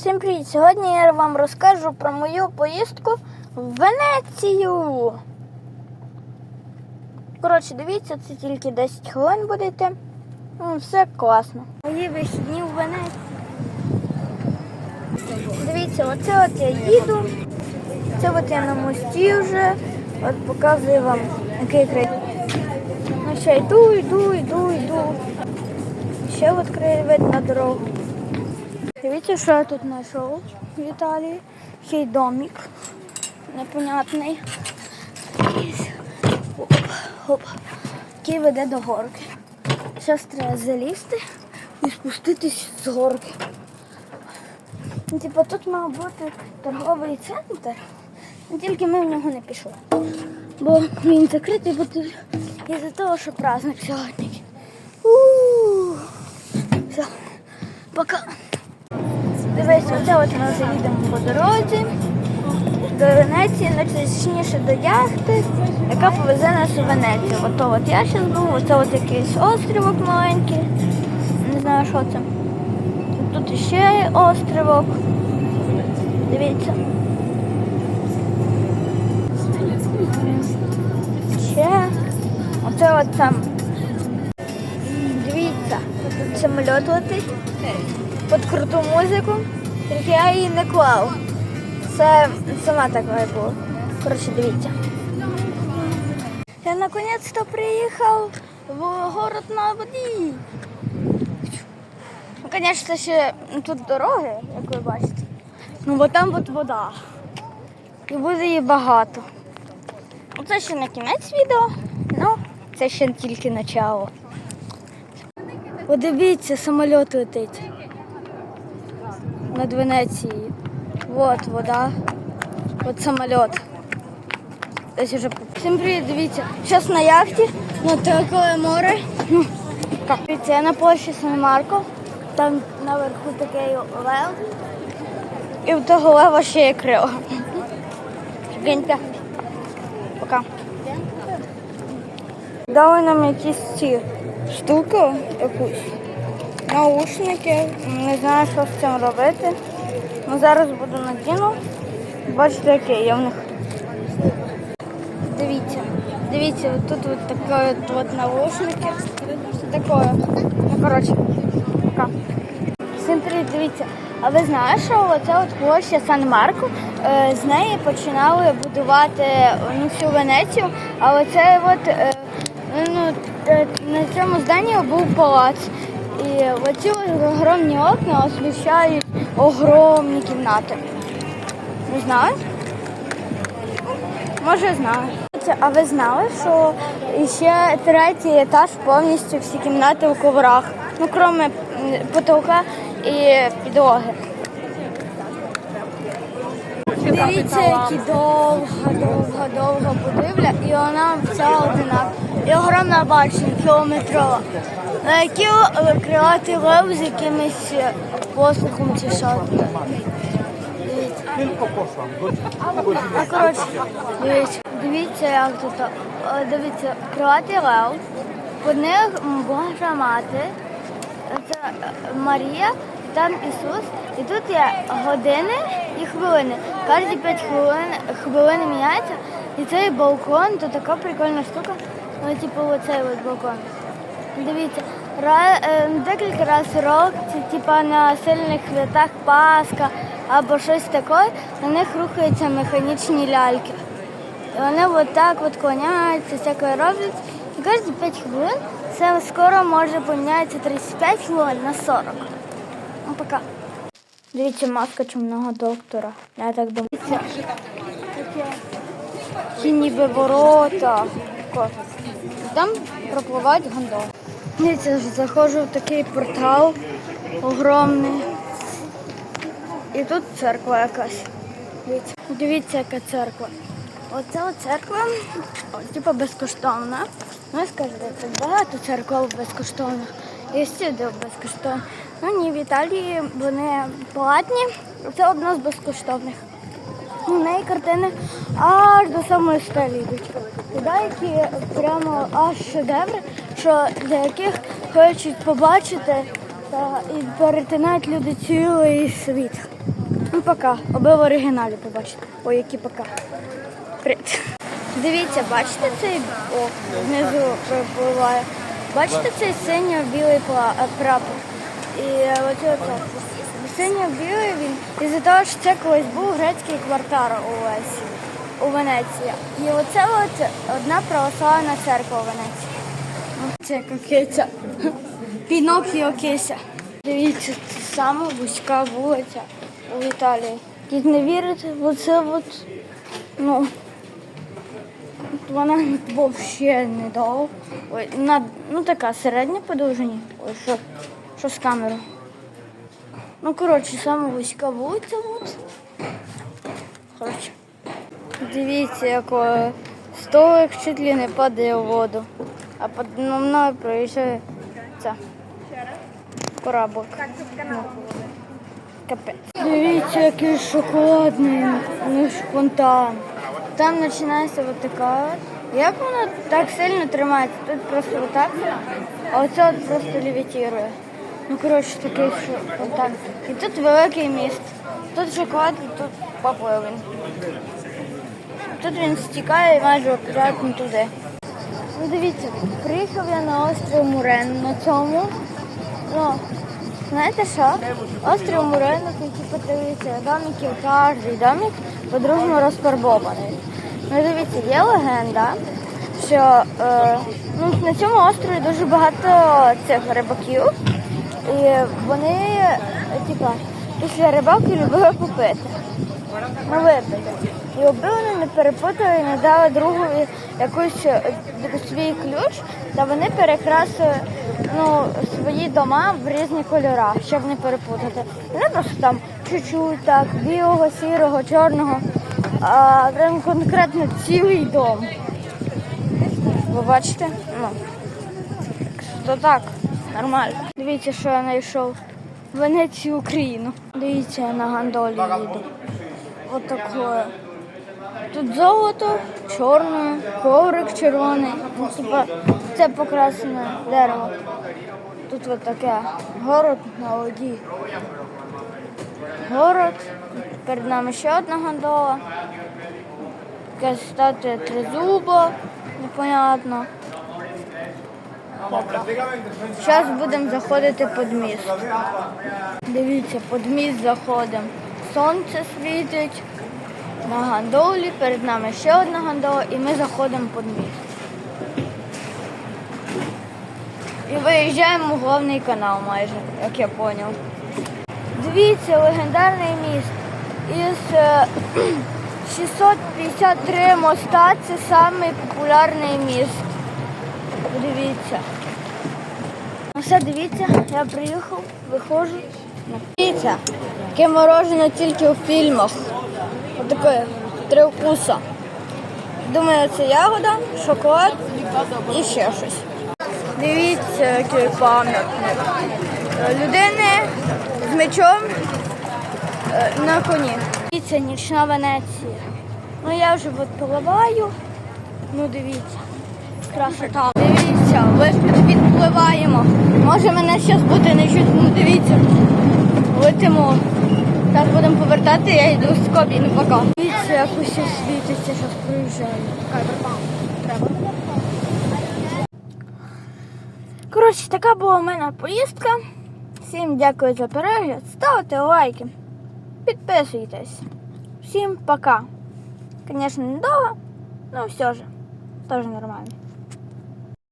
Всім привіт! Сьогодні я вам розкажу про мою поїздку в Венецію. Коротше, дивіться, це тільки 10 хвилин будете. Ну, Все класно. Мої вихідні в Венеції. Дивіться, оце от я їду. Це от я на мості вже. От показую вам, який край. Ну ще йду, йду, йду, йду. Ще от краєвид на дорогу. Дивіться, що я тут знайшов в Італії. Ще й домик непонятний. Оп, оп. Який веде до горки. Зараз треба залізти і спуститись з горки. Ну, Типу тут мав бути торговий центр, ну, тільки ми в нього не пішли. Бо він закритий буде із-за того, що праздник сьогодні. У-у-у. Все, пока. Дивись, оце от ми вже їдемо по дорозі до Венеції, ну, точніше до яхти, яка повезе нас у Венецію. Ото от я зараз був, оце от якийсь острівок маленький. Не знаю, що це. Тут ще острівок. Дивіться. Ще. Оце от там. Дивіться, тут летить під круту музику, тільки я її не клав. Це сама така була. Коротше, дивіться. Я наконець-то приїхав в город на воді. Ну, звісно, ще тут дороги, як ви бачите. Ну, бо там от вода. І буде її багато. Ну, Це ще не кінець відео, ну це ще тільки начало. Подивіться, самоліт летить над Венецією. Вот вода. От самоліт. Десь уже Всім привіт, дивіться. Зараз на яхті, на таке море. Я на площі Сан-Марко. Там наверху такий лев. І в того лева ще є крила. Генька. Пока. Дали нам якісь ці штуки якусь. Наушники. Не знаю, що з цим робити. Ну, зараз буду надіну. Бачите, який є в них. Дивіться. Дивіться, тут от таке от, от наушники. Таке. Ну, коротше. Пока. Всім привіт, дивіться. А ви знаєте, що оця от площа Сан-Марко, е, з неї починали будувати ну, всю Венецію, а оце от, е, ну, е, на цьому зданні був палац. І оці огромні окна освіщають огромні кімнати. Не знаю? Може знаю. А ви знали, що ще третій етаж повністю всі кімнати у коврах, ну крім потолка і підлоги. Дивіться, які довга, довга, довга будівля, і вона вся одинакова. І огромна башня, кілометрова. На які крилатий лев з якимось е, посухом чи. Дивіться. А коротше, дивіться, дивіться, як тут. Е, Дивіться, крилатий лев, по них Божа мати, це е, Марія, там Ісус. І тут є години і хвилини. Кожні 5 хвилин хвилини міняється. І цей балкон, то така прикольна штука. Ну, типу, оцей от балкон. Дивіться, ра, е, декілька разів рок, це типа на сильних святах Пасха або щось таке, на них рухаються механічні ляльки. І вони от так от клоняються, всяке роблять. І кожні 5 хвилин це скоро може помінятися 35 хвилин на 40. Ну, пока. Дивіться, маска чумного доктора. Я так думаю. Таке, ніби ворота. Тако. Там пропливають гондоли. Дивіться, заходжу в такий портал огромний. І тут церква якась. Дивіться, яка церква. Оце церква, типу безкоштовна. Ну, скажете, тут багато церков безкоштовних. І всюди безкоштовно. Ну ні, в Італії вони платні. Це одна з безкоштовних. У неї картини аж до самої стелі йдуть. Деякі прямо аж шедеври, що для яких хочуть побачити Та, і перетинають люди цілий світ. Ну, пока. Аби в оригіналі побачите. Ой, які пока. Привіт. Дивіться, бачите цей о, внизу припливає. Бачите цей синьо-білий прапор? І оце оце. Синьо-білий він. Із-за того, що це колись був грецький квартал у Весі, у Венеції. І оце от одна православна церква у Венеції. Це киця. Пінокіо кися. Дивіться, це сама вузька вулиця у Італії. Як не вірите, оце от, ну, вона взагалі не довго. Ой, ну така середня по довжині. Ой, що, що з камерою. Ну, коротше, сама вузька вулиця. От. Коротше. Дивіться, як столик чуть ли не падає у воду. А під мною проїжджає ця кораблик. Ну, Капець. Дивіться, який шоколадний ну, фонтан. Там починається от така. Як воно так сильно тримається? Тут просто отак, а оце от просто левітірує. Ну, коротше, такий шо- фонтан. І тут великий міст. Тут шоколад, і тут він. Тут він стікає і майже акуратно туди. Ну дивіться, приїхав я на острів Мурен на цьому. Ну, знаєте що? Острів Мурен, який подивіться, домиків, кожний домик по-другому розфарбований. Ну дивіться, є легенда, що е, ну, на цьому острові дуже багато цих рибаків. І вони, типа, після рибалки любили попити. Ну, випити. І аби вони не перепутали не дали другові якийсь е, свій ключ, та вони перекрасили ну, свої дома в різні кольори, щоб не перепутати. Не просто там чуть-чуть так, білого, сірого, чорного, а прям конкретно цілий дом. Ви бачите? Ну, то так, нормально. Дивіться, що я знайшов. Венецію Україну. Дивіться, я на гандолі їду. Отакое. Тут золото, чорне, коврик червоний. Ну, це покрасене дерево. Тут от таке город на воді. Город. Перед нами ще одна гондола. Якась статуя тризуба, непонятно. Зараз будемо заходити під міст. Дивіться, під міст заходимо. Сонце світить на гандолі, перед нами ще одна гандола, і ми заходимо під міст. І виїжджаємо в головний канал майже, як я зрозумів. Дивіться, легендарний міст. Із е, 653 моста це самий популярний міст. Подивіться. Ну все, дивіться, я приїхав, виходжу. Дивіться, яке мороженое тільки у фільмах. Отаке три вкуса. Думаю, це ягода, шоколад і ще щось. Дивіться, який пам'ятник. Людини з мечом е, на коні. Дивіться, нічна Венеція. Ну я вже от поливаю. Ну дивіться. Красота. Дивіться, ось під- підпливаємо. Може мене зараз буде не чути, ну дивіться. Летимо. Так будемо повертати, я йду з кабіни пока. Дивіться, як усе світиться, зараз приїжджаю. Треба. Коротше, така була в мене поїздка. Всім дякую за перегляд. Ставте лайки. Підписуйтесь. Всім пока. Звісно, недовго, але все ж. Теж нормально.